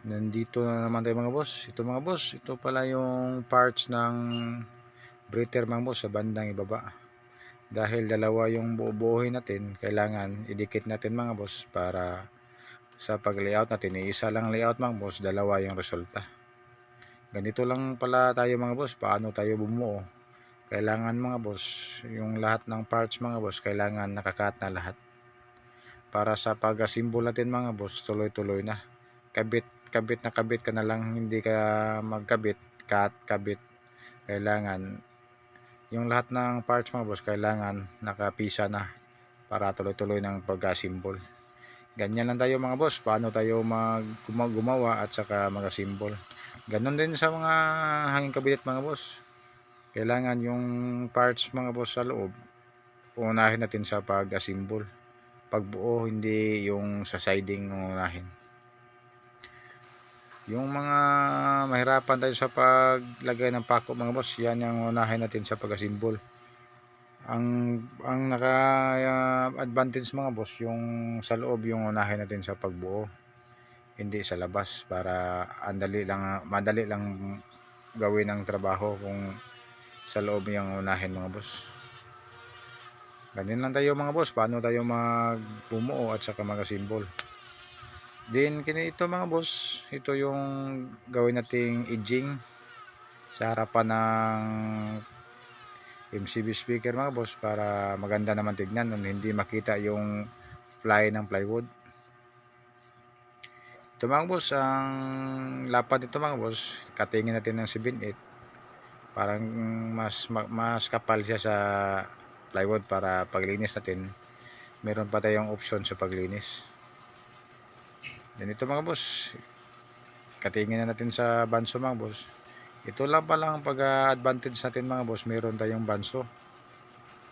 Nandito na naman tayo mga boss. Ito mga boss, ito pala yung parts ng breather mga boss sa bandang ibaba. Dahil dalawa yung bubuuhin natin, kailangan idikit natin mga boss para sa pag-layout natin. Isa lang layout mga boss, dalawa yung resulta. Ganito lang pala tayo mga boss, paano tayo bumuo. Kailangan mga boss, yung lahat ng parts mga boss, kailangan nakakat na lahat. Para sa pag-assemble natin mga boss, tuloy-tuloy na. Kabit kabit na kabit ka na lang hindi ka magkabit cut kabit. Kailangan yung lahat ng parts mga boss kailangan nakapisa na para tuloy-tuloy ng pag-assemble ganyan lang tayo mga boss paano tayo mag gumawa at saka mag-assemble ganon din sa mga hanging kabinet mga boss. Kailangan yung parts mga boss sa loob unahin natin sa pag-assemble pagbuo hindi yung sa siding unahin yung mga mahirapan tayo sa paglagay ng pako mga boss, yan yung unahin natin sa pag-assemble. Ang ang naka uh, mga boss, yung sa loob yung unahin natin sa pagbuo. Hindi sa labas para andali lang madali lang gawin ang trabaho kung sa loob yung unahin mga boss. Ganyan lang tayo mga boss, paano tayo magbumuo at saka mag-assemble. Din kini ito mga boss, ito yung gawin nating edging sa harapan ng MCB speaker mga boss para maganda naman tignan nung hindi makita yung fly ng plywood. Ito mga boss, ang lapad nito mga boss, katingin natin ng 7.8 parang mas mas kapal siya sa plywood para paglinis natin. Meron pa tayong option sa paglinis ganito mga boss. Katingin na natin sa banso mga boss. Ito lang pala ang pag-advantage natin mga boss. Meron tayong banso.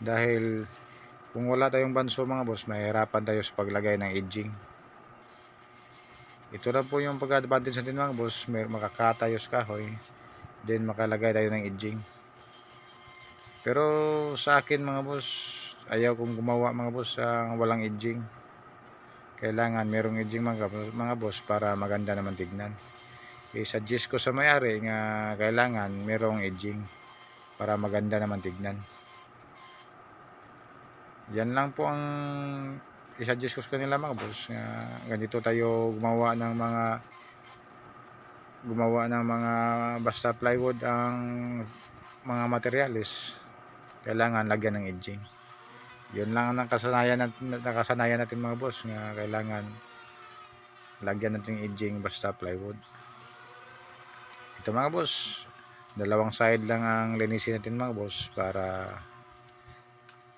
Dahil kung wala tayong banso mga boss mahirapan tayo sa paglagay ng edging. Ito lang po yung pag-advantage natin mga boss. May makakatayo sa kahoy then makalagay tayo ng edging. Pero sa akin mga boss ayaw kong gumawa mga boss ang walang edging kailangan merong edging mga, mga boss para maganda naman tignan. I-suggest ko sa may-ari nga kailangan merong edging para maganda naman tignan. Yan lang po ang i-suggest ko sa kanila mga boss nga ganito tayo gumawa ng mga gumawa ng mga basta plywood ang mga materialis kailangan lagyan ng edging yun lang ang nakasanayan natin, nakasanayan natin mga boss nga kailangan lagyan natin edging basta plywood. Ito mga boss dalawang side lang ang linisin natin mga boss para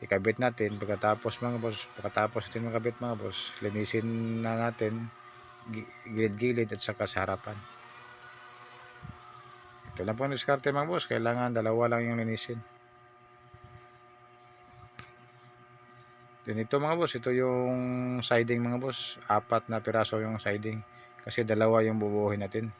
ikabit natin. Pagkatapos mga boss pagkatapos natin makabit mga boss linisin na natin gilid-gilid at saka sa harapan. Ito lang po ang diskarte mga boss kailangan dalawa lang yung linisin Then ito mga boss, ito yung siding mga boss. Apat na piraso yung siding. Kasi dalawa yung bubuuhin natin.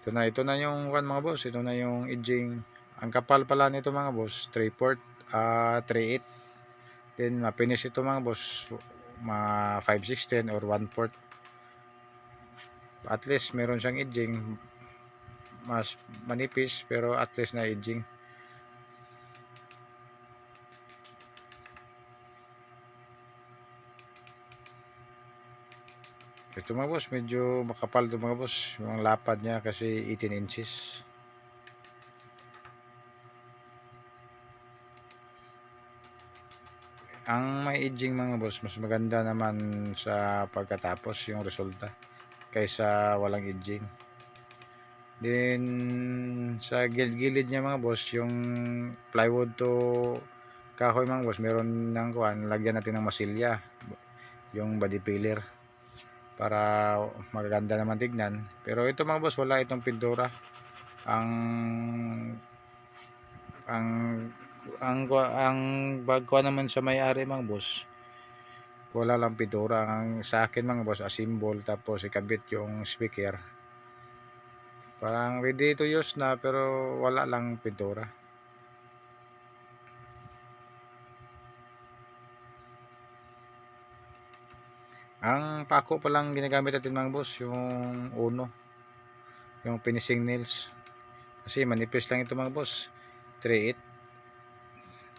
Ito na, ito na yung one mga boss. Ito na yung edging. Ang kapal pala nito mga boss, 3 port, uh, 3 8. Then mapinish ito mga boss, ma 5 16 or 1 port. At least meron siyang edging. Mas manipis pero at least na edging. Ito mga boss, medyo makapal ito mga boss. Yung lapad niya kasi 18 inches. Ang may edging mga boss, mas maganda naman sa pagkatapos yung resulta kaysa walang edging. Then sa gilid-gilid niya mga boss, yung plywood to kahoy mga boss, meron nang kuan, lagyan natin ng masilya, yung body pillar para maganda naman tignan. Pero ito mga boss wala itong pintura. Ang ang ang ang bag ko naman sa may-ari mga boss wala lang pintura. Ang sa akin mga boss asimbol tapos ikabit yung speaker. Parang ready to use na pero wala lang pintura Ang pako pa lang ginagamit natin mga boss, yung uno. Yung finishing nails. Kasi manipis lang ito mga boss. 3.8.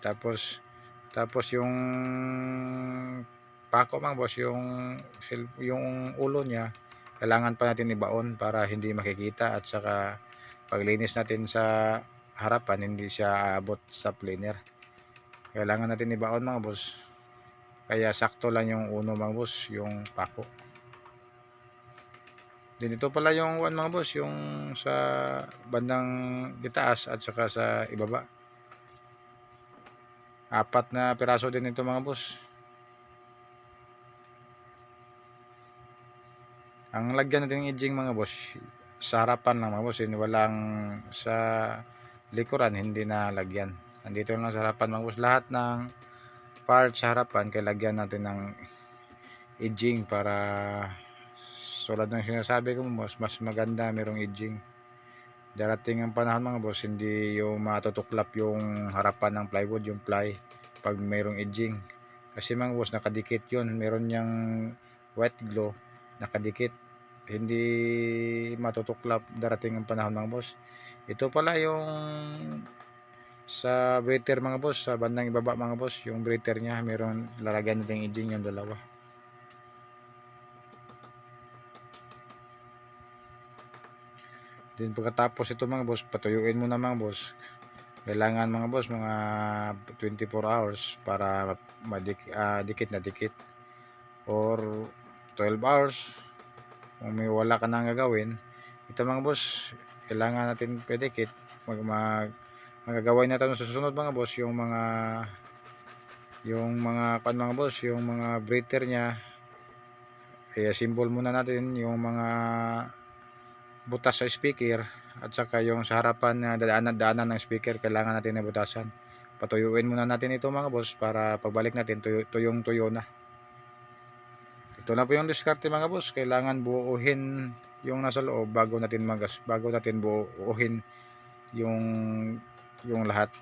Tapos, tapos yung pako mga boss, yung, yung ulo niya, kailangan pa natin ibaon para hindi makikita at saka paglinis natin sa harapan, hindi siya aabot sa planer. Kailangan natin ibaon mga boss. Kaya sakto lang yung uno mga boss, yung pako. Din ito pala yung one mga boss, yung sa bandang itaas at saka sa ibaba. Apat na piraso din ito mga boss. Ang lagyan natin ng edging mga boss, sa harapan lang mga boss, hindi walang sa likuran, hindi na lagyan. Nandito lang sa harapan mga boss, lahat ng part sa harapan, kailangan natin ng edging para tulad ng sinasabi ko boss, mas maganda merong edging. Darating ang panahon mga boss, hindi yung matutuklap yung harapan ng plywood, yung ply, pag mayroong edging. Kasi mga boss, nakadikit yun. Meron niyang white glue, nakadikit. Hindi matutuklap darating ang panahon mga boss. Ito pala yung sa breather mga boss, sa bandang ibaba mga boss, yung breather niya, meron lalagyan natin yung edging yung dalawa. Then pagkatapos ito mga boss, patuyuin mo na mga boss. Kailangan mga boss mga 24 hours para madik ah, dikit na dikit or 12 hours kung may wala ka nang gagawin. Ito mga boss, kailangan natin pedikit mag, mag magagawin natin sa susunod mga boss yung mga yung mga kan mga boss, yung mga breather niya. Kaya symbol muna natin yung mga butas sa speaker at saka yung sa harapan na daanan-daanan ng speaker kailangan natin na butasan. Patuyuin muna natin ito mga boss para pagbalik natin tuyo, tuyong tuyo na. Ito na po yung diskarte mga boss. Kailangan buuhin yung nasa loob bago natin magas bago natin buuhin yung yung lahat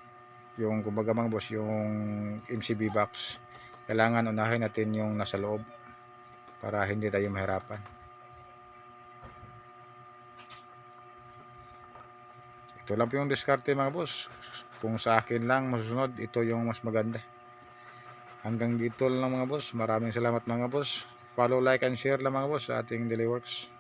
yung kumbaga mga boss yung MCB box kailangan unahin natin yung nasa loob para hindi tayo mahirapan Ito lang po yung diskarte mga boss. Kung sa akin lang masusunod, ito yung mas maganda. Hanggang dito lang mga boss. Maraming salamat mga boss. Follow, like, and share lang mga boss sa ating Daily Works.